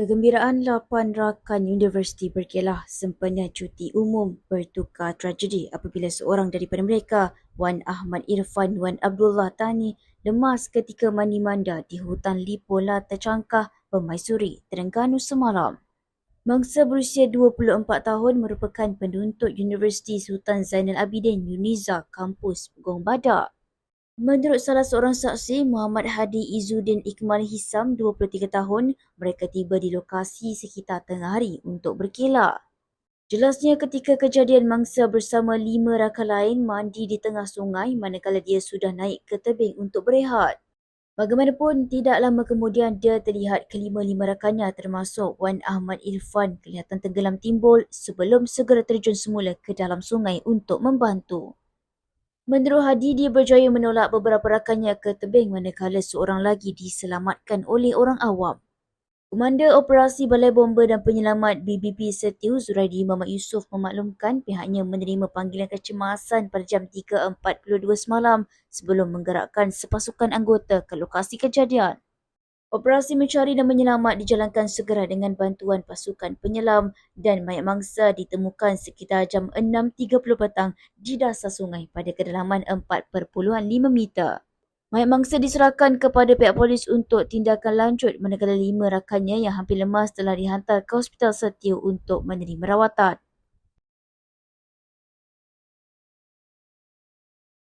Kegembiraan lapan rakan universiti berkelah sempena cuti umum bertukar tragedi apabila seorang daripada mereka, Wan Ahmad Irfan Wan Abdullah Tani, lemas ketika mandi-manda di hutan Lipola tercangkah Pemaisuri, Terengganu semalam. Mangsa berusia 24 tahun merupakan penuntut Universiti Sultan Zainal Abidin Uniza kampus Pegong Badak. Menurut salah seorang saksi, Muhammad Hadi Izzuddin Ikmal Hisam, 23 tahun, mereka tiba di lokasi sekitar tengah hari untuk berkelak. Jelasnya ketika kejadian mangsa bersama lima rakan lain mandi di tengah sungai manakala dia sudah naik ke tebing untuk berehat. Bagaimanapun, tidak lama kemudian dia terlihat kelima-lima rakannya termasuk Wan Ahmad Irfan kelihatan tenggelam timbul sebelum segera terjun semula ke dalam sungai untuk membantu. Menurut Hadi, dia berjaya menolak beberapa rakannya ke tebing manakala seorang lagi diselamatkan oleh orang awam. Komander Operasi Balai Bomba dan Penyelamat BBP Setiu Zuraidi Muhammad Yusof memaklumkan pihaknya menerima panggilan kecemasan pada jam 3.42 semalam sebelum menggerakkan sepasukan anggota ke lokasi kejadian. Operasi mencari dan menyelamat dijalankan segera dengan bantuan pasukan penyelam dan mayat mangsa ditemukan sekitar jam 6.30 petang di dasar sungai pada kedalaman 4.5 meter. Mayat mangsa diserahkan kepada pihak polis untuk tindakan lanjut manakala lima rakannya yang hampir lemas telah dihantar ke Hospital Setiu untuk menerima rawatan.